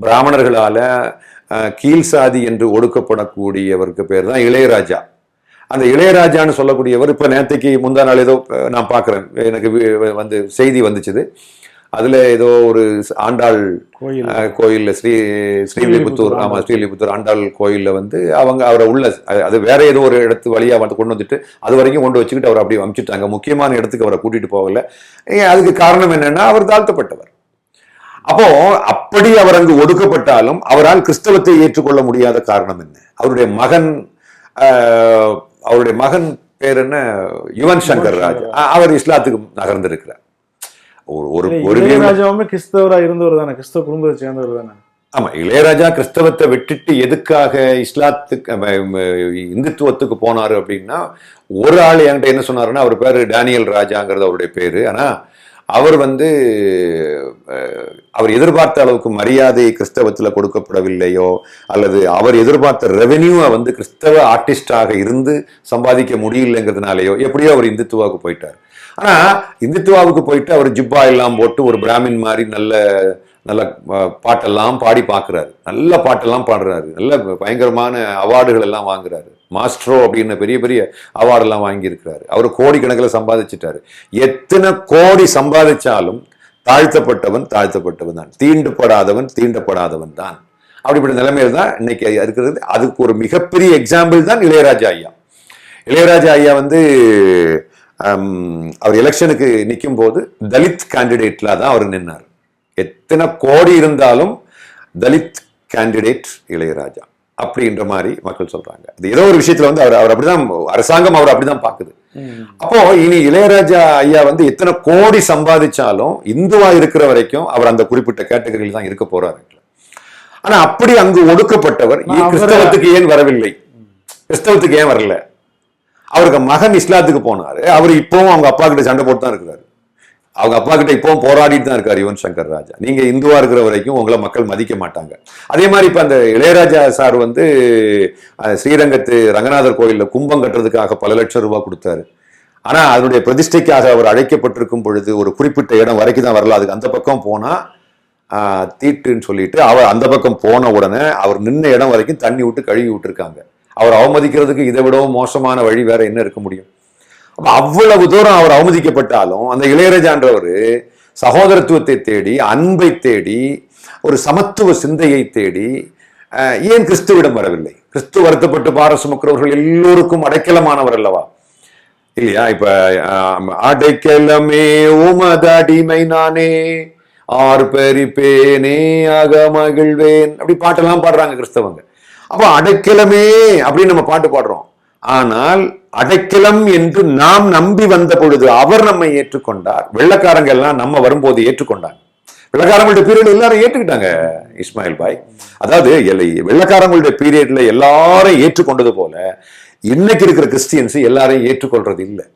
பிராமணர்களால கீழ் சாதி என்று ஒடுக்கப்படக்கூடியவருக்கு பேர் தான் இளையராஜா. அந்த இளையராஜான்னு சொல்லக்கூடியவர் இப்போ நேத்தைக்கு முந்தா நாள் ஏதோ நான் பார்க்குறேன் எனக்கு வந்து செய்தி வந்துச்சுது. அதில் ஏதோ ஒரு ஆண்டாள் கோயில். கோயில்ல ஸ்ரீ ஸ்ரீவில்லிபுத்தூர் ஆமா ஸ்ரீவில்லிபுத்தூர் ஆண்டாள் கோயில்ல வந்து அவங்க அவரை உள்ள அது- வேற ஏதோ ஒரு இடத்து வழியா வந்து கொண்டு வந்துட்டு அது வரைக்கும் கொண்டு வச்சுக்கிட்டு அவர் அப்படியே அமுச்சிட்டாங்க. முக்கியமான இடத்துக்கு அவரை கூட்டிட்டு போகல. அதுக்கு காரணம் என்னன்னா அவர் தாழ்த்தப்பட்டவர். அப்போ அப்படி அவர் அங்கு ஒடுக்கப்பட்டாலும் அவரால் கிறிஸ்தவத்தை ஏற்றுக்கொள்ள முடியாத காரணம் என்ன? அவருடைய மகன் அவருடைய மகன் பேர் என்ன? யுவன் சங்கர் ராஜ். அவர் இஸ்லாத்துக்கு நகர்ந்திருக்கிறார். ஒரு ஒரு ஒரு view- இளையராஜாவுமே கிறிஸ்தவரா இருந்தவர் தானே கிறிஸ்தவ குடும்பத்தை சேர்ந்தவர் தானே. ஆமா இளையராஜா கிறிஸ்தவத்தை விட்டுட்டு எதுக்காக இஸ்லாத்துக்கு இந்துத்துவத்துக்கு போனாரு அப்படின்னா ஒரு ஆள் என்கிட்ட என்ன சொன்னாருன்னா அவர் பேரு டேனியல் ராஜாங்கிறது அவருடைய பேரு. ஆனா அவர் வந்து அவர் எதிர்பார்த்த அளவுக்கு மரியாதை கிறிஸ்தவத்தில் கொடுக்கப்படவில்லையோ அல்லது அவர் எதிர்பார்த்த ரெவென்யூவை வந்து கிறிஸ்தவ ஆர்டிஸ்டாக இருந்து சம்பாதிக்க முடியலங்கிறதுனாலையோ எப்படியோ அவர் இந்துத்துவாவுக்கு போயிட்டார். ஆனால் இந்துத்துவாவுக்கு போயிட்டு அவர் ஜிப்பா எல்லாம் போட்டு ஒரு பிராமின் மாதிரி நல்ல நல்ல பாட்டெல்லாம் பாடி பார்க்குறாரு. நல்ல பாட்டெல்லாம் பாடுறாரு. நல்ல பயங்கரமான அவார்டுகள் எல்லாம் வாங்குறாரு. மாஸ்ட்ரோ அப்படின்னு பெரிய பெரிய அவார்டெல்லாம் வாங்கியிருக்கிறாரு. அவர் கோடிக்கணக்கில் சம்பாதிச்சிட்டாரு. எத்தனை கோடி சம்பாதிச்சாலும் தாழ்த்தப்பட்டவன் தாழ்த்தப்பட்டவன் தான். தீண்டுபடாதவன் தீண்டப்படாதவன் தான். அப்படிப்பட்ட நிலைமையில் தான் இன்னைக்கு இருக்கிறது. அதுக்கு ஒரு மிகப்பெரிய எக்ஸாம்பிள் தான் இளையராஜா ஐயா. இளையராஜா ஐயா வந்து ஹம், அவர் எலெக்ஷனுக்கு நிற்கும் போது தலித் கேண்டிடேட்ல தான் அவர் நின்னார். எத்தனை கோடி இருந்தாலும் தலித் கேண்டிடேட் இளையராஜா. அப்படின்ற மாதிரி மக்கள் சொல்றாங்க. அது ஏதோ ஒரு விஷயத்துல வந்து அவர் அவர் அப்படிதான் அரசாங்கம் அவர் அப்படிதான் பாக்குது அப்போ இனி இளையராஜா ஐயா வந்து எத்தனை கோடி சம்பாதிச்சாலும் இந்துவா இருக்கிற வரைக்கும் அவர் அந்த குறிப்பிட்ட கேட்டகரியில் தான் இருக்க போறாரு ஆனா அப்படி அங்கு ஒடுக்கப்பட்டவர் கிறிஸ்தவத்துக்கு ஏன் வரவில்லை? கிறிஸ்தவத்துக்கு ஏன் வரல? அவருக்கு மகன் இஸ்லாத்துக்கு போனாரு. அவர் இப்பவும் அவங்க அப்பா கிட்ட சண்டை போட்டு தான் இருக்கிறாரு. அவங்க அப்பா கிட்ட இப்பவும் போராடிட்டு தான் இருக்காரு யுவன் சங்கர் ராஜா. நீங்க இந்துவா இருக்கிற வரைக்கும் உங்களை மக்கள் மதிக்க மாட்டாங்க. அதே மாதிரி இப்ப அந்த இளையராஜா சார் வந்து ஸ்ரீரங்கத்து ரங்கநாதர் கோயில்ல கும்பம் கட்டுறதுக்காக பல லட்சம் ரூபாய் கொடுத்தாரு. ஆனா அதனுடைய பிரதிஷ்டைக்காக அவர் அழைக்கப்பட்டிருக்கும் பொழுது ஒரு குறிப்பிட்ட இடம் வரைக்கும் தான் வரல. அதுக்கு அந்த பக்கம் போனா தீட்டுன்னு சொல்லிட்டு அவர் அந்த பக்கம் போன உடனே அவர் நின்ன இடம் வரைக்கும் தண்ணி விட்டு கழுவி விட்டுருக்காங்க. அவர் அவமதிக்கிறதுக்கு இதை விடவும் மோசமான வழி வேற என்ன இருக்க முடியும்? அப்ப அவ்வளவு தூரம் அவர் அவமதிக்கப்பட்டாலும் அந்த இளையராஜான்றவர் சகோதரத்துவத்தை தேடி அன்பை தேடி ஒரு சமத்துவ சிந்தையை தேடி ஏன் கிறிஸ்துவிடம் வரவில்லை? கிறிஸ்து வருத்தப்பட்டு பாரசுமக்கிறவர்கள் எல்லோருக்கும் அடைக்கலமானவர் அல்லவா? இல்லையா? இப்ப அடைக்கலமே உமதடிமை நானே ஆர் பெரிப்பேனே அக மகிழ்வேன். அப்படி பாட்டெல்லாம் பாடுறாங்க கிறிஸ்தவங்க. அப்போ அடைக்கலமே அப்படின்னு நம்ம பாட்டு பாடுறோம். ஆனால் அடைக்கலம் என்று நாம் நம்பி வந்த பொழுது அவர் நம்மை ஏற்றுக்கொண்டார். வெள்ளக்காரங்க எல்லாம் நம்ம வரும்போது ஏற்றுக்கொண்டாங்க. வெள்ளக்காரங்களுடைய பீரியட் எல்லாரும் ஏற்றுக்கிட்டாங்க இஸ்மாயில் பாய். அதாவது வெள்ளக்காரங்களுடைய பீரியட்ல எல்லாரும் ஏற்றுக்கொண்டது போல இன்னைக்கு இருக்கிற கிறிஸ்டியன்ஸ் எல்லாரையும் ஏற்றுக்கொள்றது இல்லை